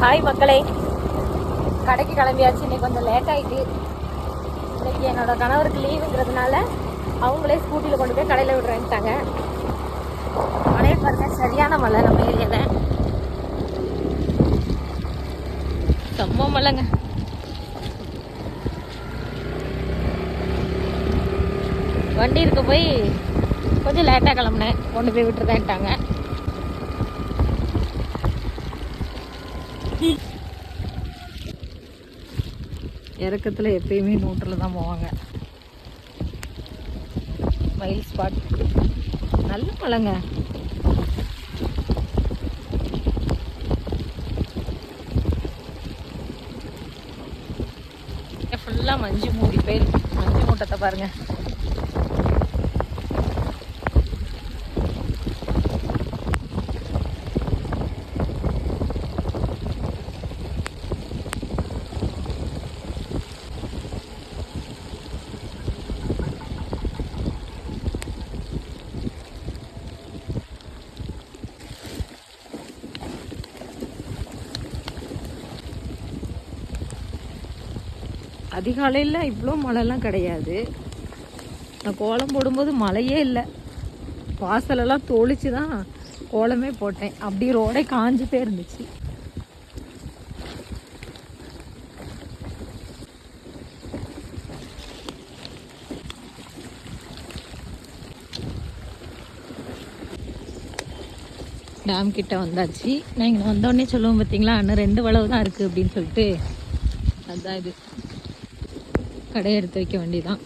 Hi மக்களே. கடைக்கு கிளம்பியாச்சு. இன்னைக்கு கொஞ்சம் லேட் ஆகிட்டு இன்னைக்கு என்னோட கணவருக்கு லீவுங்கிறதுனால அவங்களே ஸ்கூட்டியில் கொண்டு போய் கடையில் விடுறேன்ட்டாங்க. மழையை பாருங்க சரியான மழை நம்ம ஏரியாவில் செம்ம மழைங்க. வண்டி இருக்க போய் கொஞ்சம் லேட்டாக கிளம்புனேன். கொண்டு போய் விட்டுருதேன்ட்டாங்க இறக்கத்தில் எப்பயுமே நூற்றில் தான் போவாங்க. மயில் ஸ்பாட் நல்ல மலைங்க. ஃபுல்லாக மஞ்சு மூடி போயிருக்கு மஞ்சு மூட்டத்தை பாருங்கள் அதிகாலையில் இவ்வளோ மழைலாம் கிடையாது. நான் கோலம் போடும்போது மழையே இல்லை. வாசலெல்லாம் தொளிச்சு தான் கோலமே போட்டேன். அப்படி ரோடே காஞ்சு போய் இருந்துச்சு. டேம் கிட்ட வந்தாச்சு. நான் இங்கே வந்தோடனே சொல்லுவோம் பார்த்தீங்களா இன்னும் ரெண்டு வளவு தான் இருக்குது அப்படின்னு சொல்லிட்டு. அதுதான் இது. கடை எடுத்து வைக்க வேண்டியதான்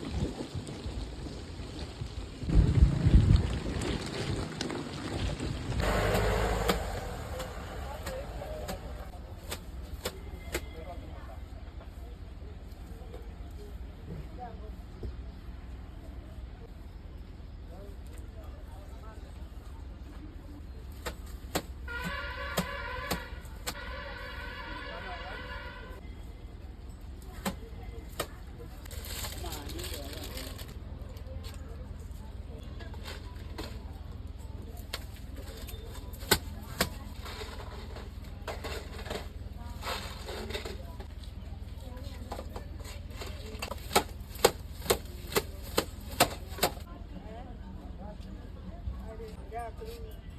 Kathleen.